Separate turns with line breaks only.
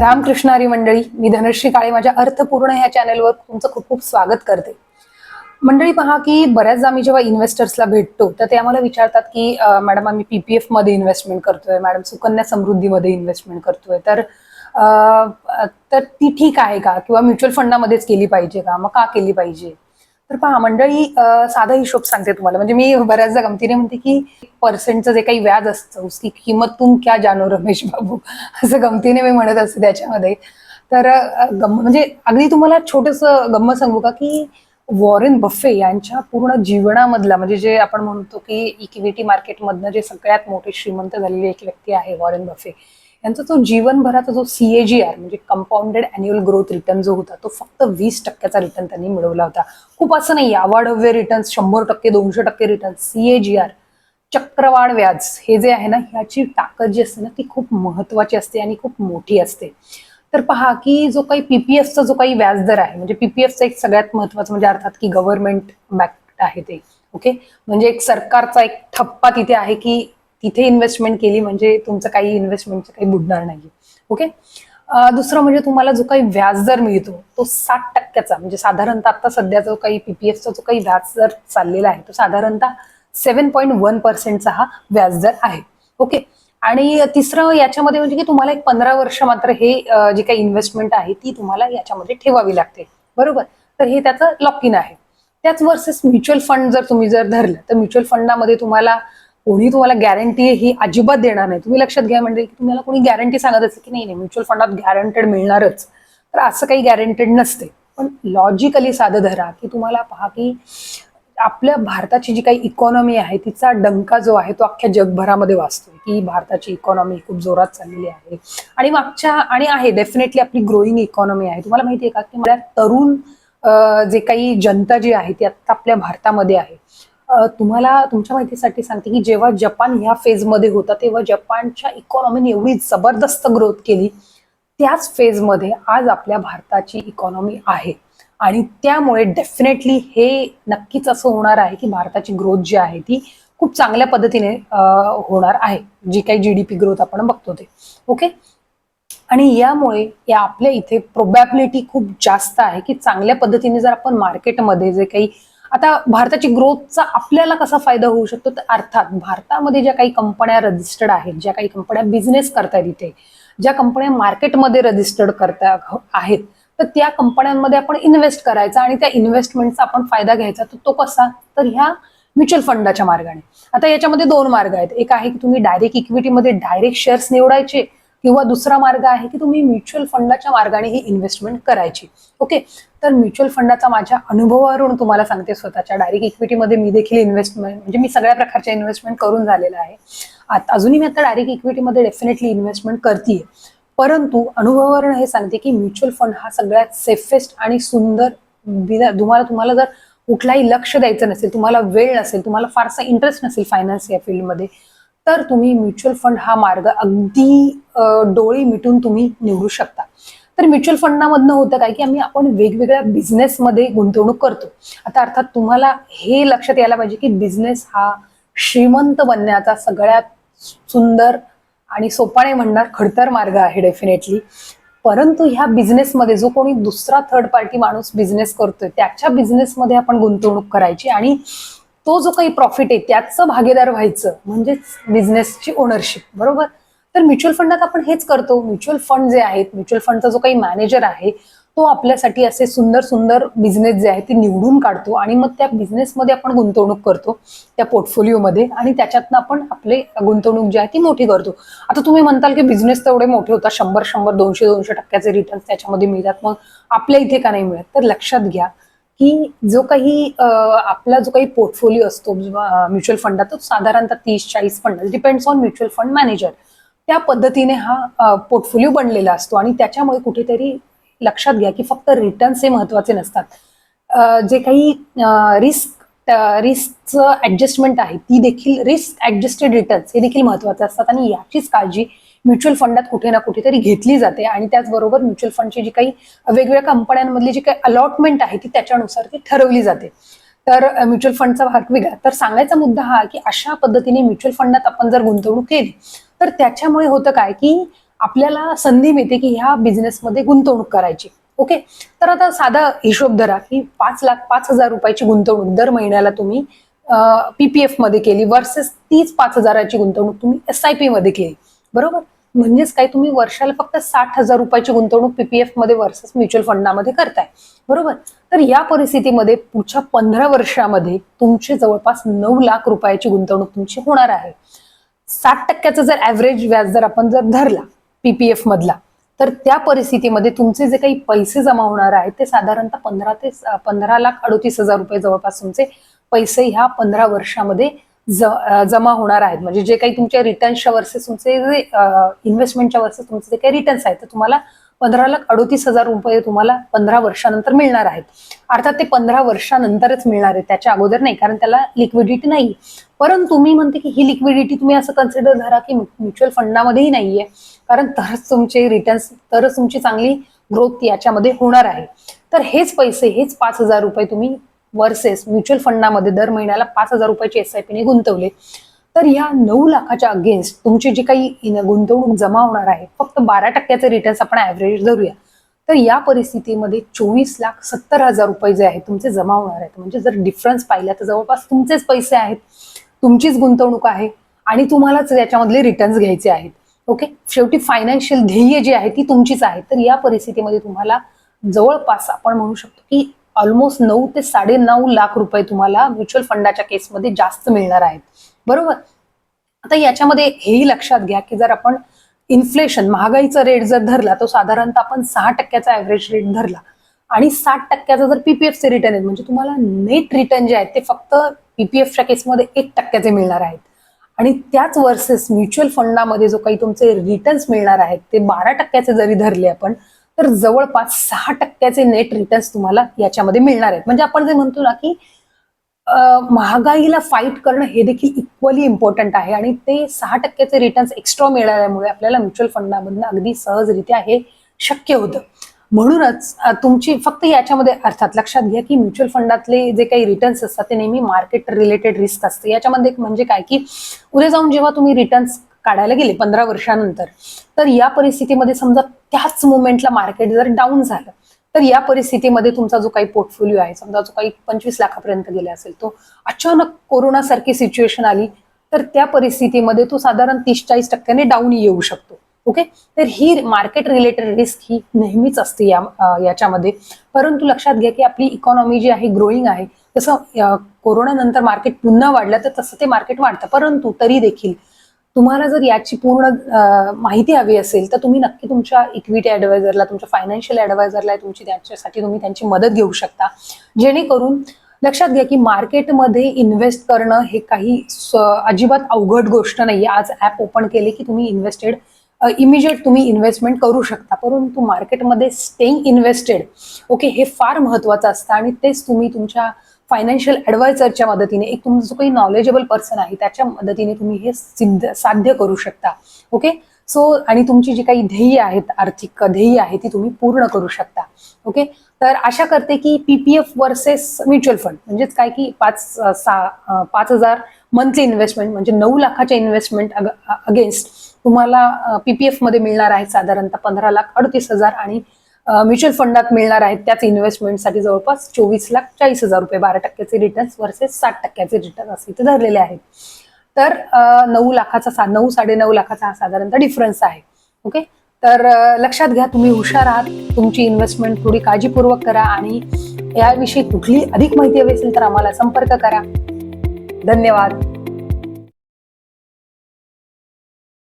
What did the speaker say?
रामकृष्णारी मंडळी मी धनश्री काळे माझ्या अर्थपूर्ण ह्या चॅनलवर तुमचं खूप खूप स्वागत करते. मंडळी पहा की बऱ्याचदा आम्ही जेव्हा इन्व्हेस्टर्सला भेटतो तर ते आम्हाला विचारतात की मॅडम आम्ही पीपीएफमध्ये इन्व्हेस्टमेंट करतोय मॅडम सुकन्या समृद्धीमध्ये इन्व्हेस्टमेंट करतोय तर तर ती ठीक आहे का? किंवा म्युच्युअल फंडामध्येच केली पाहिजे का? मग का केली पाहिजे? तर पहा मंडळी साधा हिशोब सांगते तुम्हाला. म्हणजे मी बऱ्याचदा गमतीने म्हणते की पर्सेंटचं जे काही व्याज असतं उसकी किंमत तुम क्या जानो रमेश बाबू असं गमतीने मी म्हणत असते त्याच्यामध्ये. तर गम म्हणजे अगदी तुम्हाला छोटस गम्मत सांगू का की वॉरेन बफे यांच्या पूर्ण जीवनामधला म्हणजे जे आपण म्हणतो की इक्विटी मार्केटमधनं जे सगळ्यात मोठे श्रीमंत झालेले एक व्यक्ती आहे वॉरेन बफे यांचा तो जीवनभराचा जो सीएजीआर म्हणजे कंपाऊंडेड अॅन्युअल ग्रोथ रिटर्न जो होता तो फक्त वीस टक्क्याचा रिटर्न त्यांनी मिळवला होता. खूप असं नाही अवाढव्य रिटर्न शंभर टक्के दोनशे टक्के रिटर्न सीएजीआर चक्रवाढ व्याज हे जे आहे ना ह्याची ताकद जी असते ना ती खूप महत्वाची असते आणि खूप मोठी असते. तर पहा की जो काही पीपीएफचा जो काही व्याजदर आहे म्हणजे पीपीएफचा एक सगळ्यात महत्वाचं म्हणजे अर्थात की गव्हर्नमेंट बॅक्ट आहे ते ओके म्हणजे एक सरकारचा एक ठप्पा तिथे आहे की तिथे इन्व्हेस्टमेंट केली म्हणजे तुमचं काही इन्व्हेस्टमेंटचं काही बुडणार नाही ओके दुसरं म्हणजे तुम्हाला जो काही व्याजदर मिळतो तो साठ टक्क्याचा म्हणजे साधारणतः आता सध्या जो काही पीपीएफचा जो काही व्याजदर चाललेला आहे तो साधारणतः सेव्हन पॉईंट वन पर्सेंटचा हा व्याजदर आहे. ओके आणि तिसरं याच्यामध्ये म्हणजे की तुम्हाला एक पंधरा वर्ष मात्र हे जी काही इन्व्हेस्टमेंट आहे ती तुम्हाला याच्यामध्ये ठेवावी लागते. बरोबर? तर हे त्याचं लॉक इन आहे. त्याच वर्सेस म्युच्युअल फंड जर तुम्ही जर धरलं तर म्युच्युअल फंडामध्ये तुम्हाला कोणी तुम्हाला गॅरंटी ही अजिबात देणार नाही. तुम्ही लक्षात घ्या म्हणजे की तुम्हाला कोणी गॅरंटी सांगत असेल की नाही नाही म्युच्युअल फंडात गॅरंटेड मिळणारच. तर असं काही गॅरंटेड नसते. पण लॉजिकली साधं धरा की तुम्हाला पहा की आपल्या भारताची जी काही इकॉनॉमी आहे तिचा डंका जो आहे तो अख्ख्या जगभरामध्ये वाचतोय की भारताची इकॉनॉमी खूप जोरात चाललेली आहे. आणि मागच्या आणि आहे डेफिनेटली आपली ग्रोईंग इकॉनॉमी आहे. तुम्हाला माहिती आहे का की मला तरुण जे काही जनता जी आहे ती आता आपल्या भारतामध्ये आहे. तुम्हाला तुमच्या माहितीसाठी सांगते की जेव्हा जपान ह्या फेजमध्ये होता तेव्हा जपानच्या इकॉनॉमीने एवढी जबरदस्त ग्रोथ केली. त्याच फेजमध्ये आज आपल्या भारताची इकॉनॉमी आहे. आणि त्यामुळे डेफिनेटली हे नक्कीच असं होणार आहे की भारताची ग्रोथ जी आहे ती खूप चांगल्या पद्धतीने होणार आहे. जी काही जी डी पी ग्रोथ आपण बघतो ते. ओके आणि यामुळे या आपल्या इथे प्रोबॅबिलिटी खूप जास्त आहे की चांगल्या पद्धतीने जर आपण मार्केटमध्ये जे काही आता भारताची ग्रोथचा आपल्याला कसा फायदा होऊ शकतो? तर अर्थात भारतामध्ये ज्या काही कंपन्या रजिस्टर्ड आहेत ज्या काही कंपन्या बिझनेस करतायत इथे ज्या कंपन्या मार्केटमध्ये रजिस्टर्ड करता आहेत तर त्या कंपन्यांमध्ये आपण इन्व्हेस्ट करायचा आणि त्या इन्व्हेस्टमेंटचा आपण फायदा घ्यायचा. तर तो कसा? तर ह्या म्युच्युअल फंडाच्या मार्गाने. आता याच्यामध्ये दोन मार्ग आहेत. एक आहे की तुम्ही डायरेक्ट इक्विटीमध्ये डायरेक्ट शेअर्स निवडायचे किंवा दुसरा मार्ग आहे की तुम्ही म्युच्युअल फंडाच्या मार्गाने ही इन्व्हेस्टमेंट करायची. ओके? तर म्युच्युअल फंडाचा माझ्या अनुभवावरून तुम्हाला सांगते स्वतःच्या. डायरेक्ट इक्विटीमध्ये मी देखील इन्व्हेस्टमेंट म्हणजे मी सगळ्या प्रकारच्या इन्व्हेस्टमेंट करून झालेलं आहे. आता अजूनही मी आता डायरेक्ट इक्विटीमध्ये डेफिनेटली इन्व्हेस्टमेंट करते परंतु अनुभवावरून हे सांगते की म्युच्युअल फंड हा सगळ्यात सेफेस्ट आणि सुंदर तुम्हाला तुम्हाला जर कुठलाही लक्ष द्यायचं नसेल तुम्हाला वेळ नसेल तुम्हाला फारसा इंटरेस्ट नसेल फायनान्स या फील्डमध्ये तर तुम्ही म्युच्युअल फंड हा मार्ग अगदी डोळी डोळे मिटून तुम्ही निवडू शकता. तर म्युच्युअल फंडामधनं होतं काय की आम्ही आपण वेगवेगळ्या बिझनेसमध्ये गुंतवणूक करतो. आता अर्थात तुम्हाला हे लक्षात यायला पाहिजे की बिझनेस हा श्रीमंत बनण्याचा सगळ्यात सुंदर आणि सोपाने म्हणणार खडतर मार्ग आहे डेफिनेटली. परंतु ह्या बिझनेसमध्ये जो कोणी दुसरा थर्ड पार्टी माणूस बिझनेस करतोय त्याच्या बिझनेसमध्ये आपण गुंतवणूक करायची आणि तो जो काही प्रॉफिट आहे त्याचं भागीदार व्हायचं म्हणजेच बिझनेसची ओनरशिप बरोबर? तर म्युच्युअल फंडात आपण हेच करतो. म्युच्युअल फंड जे आहेत म्युच्युअल फंडचा जो काही मॅनेजर आहे तो आपल्यासाठी असे सुंदर सुंदर बिझनेस जे आहे ते निवडून काढतो आणि मग त्या बिझनेसमध्ये आपण गुंतवणूक करतो त्या पोर्टफोलिओमध्ये आणि त्याच्यातनं आपण आपले गुंतवणूक जी आहे ती मोठी करतो. आता तुम्ही म्हणताल की बिझनेस तेवढे मोठे होतात शंभर शंभर दोनशे दोनशे टक्क्याचे रिटर्न त्याच्यामध्ये मिळतात. मग आपल्या इथे का नाही मिळत? तर लक्षात घ्या की जो काही आपला जो काही पोर्टफोलिओ असतो म्युच्युअल फंडात तो साधारणतः तीस चाळीस fund depends on mutual fund manager. त्या पद्धतीने हा पोर्टफोलिओ बनलेला असतो आणि त्याच्यामुळे कुठेतरी लक्षात घ्या की फक्त रिटर्न्स हे महत्त्वाचे नसतात. जे काही रिस्क रिस्कचं ऍडजस्टमेंट आहे ती देखील रिस्क ऍडजस्टेड रिटर्न्स हे देखील महत्त्वाचे असतात आणि याचीच काळजी म्युच्युअल फंडात कुठे ना कुठेतरी घेतली जाते आणि त्याचबरोबर म्युच्युअल फंडची जी काही वेगवेगळ्या कंपन्यांमधली जी काही अलॉटमेंट आहे ती त्याच्यानुसार ती ठरवली जाते. तर म्युच्युअल फंडचा भाग वेगळा. तर सांगायचा मुद्दा हा की अशा पद्धतीने म्युच्युअल फंडात आपण जर गुंतवणूक केली तर त्याच्यामुळे होतं काय की आपल्याला संधी मिळते की ह्या बिझनेसमध्ये गुंतवणूक करायची. ओके? तर आता साधा हिशोब धरा की पाच लाख पाच हजार रुपयाची गुंतवणूक दर महिन्याला तुम्ही पीपीएफमध्ये केली वर्सेस तीच पाच हजाराची गुंतवणूक तुम्ही एस आय पी मध्ये केली. बरोबर? म्हणजेच काय तुम्ही वर्षाला फक्त साठ हजार रुपयाची गुंतवणूक पीपीएफमध्ये वर्सेस म्युच्युअल फंडामध्ये करताय. बरोबर? तर या परिस्थितीमध्ये पुढच्या पंधरा वर्षामध्ये तुमचे जवळपास नऊ लाख रुपयाची गुंतवणूक तुमची होणार आहे. साठ टक्क्याचा जर ऍव्हरेज व्याज जर आपण जर धरला पीपीएफ मधला तर त्या परिस्थितीमध्ये तुमचे जे काही पैसे जमा होणार आहेत ते साधारणतः पंधरा ते पंधरा लाख अडोतीस हजार रुपये जवळपास तुमचे पैसे ह्या पंधरा वर्षामध्ये जमा होणार आहेत. म्हणजे जे काही तुमच्या रिटर्न्सच्या वर्सेस तुमचे जे इन्व्हेस्टमेंटच्या वर्सेस तुमचे जे काही रिटर्न्स आहेत ते तुम्हाला पंधरा लाख अडोतीस हजार रुपये तुम्हाला पंधरा वर्षानंतर मिळणार आहेत. अर्थात ते पंधरा वर्षानंतरच मिळणार आहे त्याच्या अगोदर नाही कारण त्याला लिक्विडिटी नाही परंतु मी म्हणते की ही लिक्विडिटी तुम्ही असं कन्सिडर धरा की म्युच्युअल फंडामध्येही नाहीये. कारण तरच तुमचे रिटर्न्स तरच तुमची चांगली ग्रोथ याच्यामध्ये होणार आहे. तर हेच पैसे हेच पाच हजार रुपये तुम्ही वर्सेस म्युच्युअल फंडामध्ये दर महिन्याला पाच हजार रुपयाचे एस आय पीने गुंतवले. तर या नऊ लाखाच्या अगेन्स्ट तुमची जी काही गुंतवणूक जमा होणार आहे फक्त बारा टक्क्याचे रिटर्न्स आपण ॲव्हरेज धरूया. तर या परिस्थितीमध्ये चोवीस लाख सत्तर हजार रुपये जे आहेत तुमचे जमा होणार आहेत. म्हणजे जर डिफरन्स पाहिला तर जवळपास तुमचेच पैसे आहेत. तुमचीच गुंतवणूक आहे आणि तुम्हालाच याच्यामधले रिटर्न्स घ्यायचे आहेत. ओके? शेवटी फायनान्शियल ध्येय जी आहे ती तुमचीच आहे. तर या परिस्थितीमध्ये तुम्हाला जवळपास आपण म्हणू शकतो की ऑलमोस्ट नऊ ते साडे नऊ लाख रुपये तुम्हाला म्युच्युअल फंडाच्या केसमध्ये जास्त मिळणार आहेत. बरोबर? आता याच्यामध्ये हेही लक्षात घ्या की जर आपण इन्फ्लेशन महागाईचा रेट जर धरला तो साधारणतः आपण सहा टक्क्याचा ऍव्हरेज रेट धरला आणि साठ टक्क्याचा जर पीपीएफचे रिटर्न आहेत म्हणजे तुम्हाला नेट रिटर्न जे आहेत ते फक्त पीपीएफच्या केसमध्ये एक टक्क्याचे मिळणार आहेत. आणि त्याच वर्सेस म्युच्युअल फंडामध्ये जो काही तुमचे रिटर्न्स मिळणार आहेत ते बारा टक्क्याचे जरी धरले आपण तर जवळपास सहा टक्क्याचे नेट रिटर्न्स तुम्हाला याच्यामध्ये मिळणार आहेत. म्हणजे आपण जे म्हणतो ना की महागाईला फाईट करणं हे देखील इक्वली इम्पॉर्टंट आहे आणि ते सहा टक्क्याचे रिटर्न्स एक्स्ट्रा मिळाल्यामुळे आपल्याला म्युच्युअल फंडामधनं अगदी सहजरित्या हे शक्य होतं. म्हणूनच तुमची फक्त याच्यामध्ये अर्थात लक्षात घ्या की म्युच्युअल फंडातले जे काही रिटर्न्स असतात ते नेहमी मार्केट रिलेटेड रिस्क असते. याच्यामध्ये म्हणजे काय की उद्या जाऊन जेव्हा तुम्ही रिटर्न्स काढायला गेले पंधरा वर्षानंतर तर या परिस्थितीमध्ये समजा त्याच मुवमेंटला मार्केट जर डाऊन झालं तर या परिस्थितीमध्ये तुमचा जो काही पोर्टफोलिओ आहे समजा जो काही पंचवीस लाखापर्यंत गेला असेल तो अचानक कोरोनासारखी सिच्युएशन आली तर त्या परिस्थितीमध्ये तो साधारण तीस चाळीस टक्क्याने डाऊन येऊ शकतो. ओके तर ही मार्केट रिलेटेड रिस्क ही नेहमीच असते या याच्यामध्ये. परंतु लक्षात घ्या की आपली इकॉनॉमी जी आहे ग्रोईंग आहे तसं कोरोनानंतर मार्केट पुन्हा वाढलं तर तसं ते मार्केट वाढतं. परंतु तरी देखील तुम्हाला जर याची पूर्ण माहिती हवी असेल तर तुम्ही नक्की तुमच्या इक्विटी ॲडवायझरला तुमच्या फायनान्शियल ॲडवायझरला तुमची त्याच्यासाठी तुम्ही त्यांची मदत घेऊ शकता. जेणेकरून लक्षात घ्या की मार्केटमध्ये इन्व्हेस्ट करणं हे काही अजिबात अवघड गोष्ट नाही आज ऍप ओपन केले की तुम्ही इन्व्हेस्टेड इमिजिएट तुम्ही इन्व्हेस्टमेंट करू शकता. परंतु मार्केटमध्ये स्टेईंग इन्व्हेस्टेड ओके हे फार महत्वाचं असतं आणि तेच तुम्ही तुमच्या फायनान्शियल ॲडवायझरच्या मदतीने एक तुमचं जो काही नॉलेजेबल पर्सन आहे त्याच्या मदतीने तुम्ही हे सिद्ध साध्य करू शकता ओके सो आणि तुमची जी काही ध्येय आहेत आर्थिक ध्येय आहे ती तुम्ही पूर्ण करू शकता ओके तर आशा करते की पीपीएफ वर्सेस म्युच्युअल फंड म्हणजेच काय की पाच सहा पाच हजार मंथली इन्व्हेस्टमेंट म्हणजे नऊ लाखाच्या इन्व्हेस्टमेंट अगेन्स्ट तुम्हाला पीपीएफमध्ये मिळणार आहेत साधारणतः पंधरा लाख अडतीस हजार आणि म्युच्युअल फंडात मिळणार आहेत त्याच इन्व्हेस्टमेंटसाठी जवळपास चोवीस लाख चाळीस हजार रुपये बारा टक्क्याचे रिटर्न्स वर्सेस साठ टक्क्याचे रिटर्न असे इथे धरलेले आहेत. तर नऊ लाखाचा सा नऊ साडे नऊ लाखाचा हा साधारणतः डिफरन्स आहे. ओके तर लक्षात घ्या तुम्ही हुशार आहात तुमची इन्व्हेस्टमेंट थोडी काळजीपूर्वक करा आणि याविषयी कुठली अधिक माहिती हवी असेल तर आम्हाला संपर्क करा. धन्यवाद.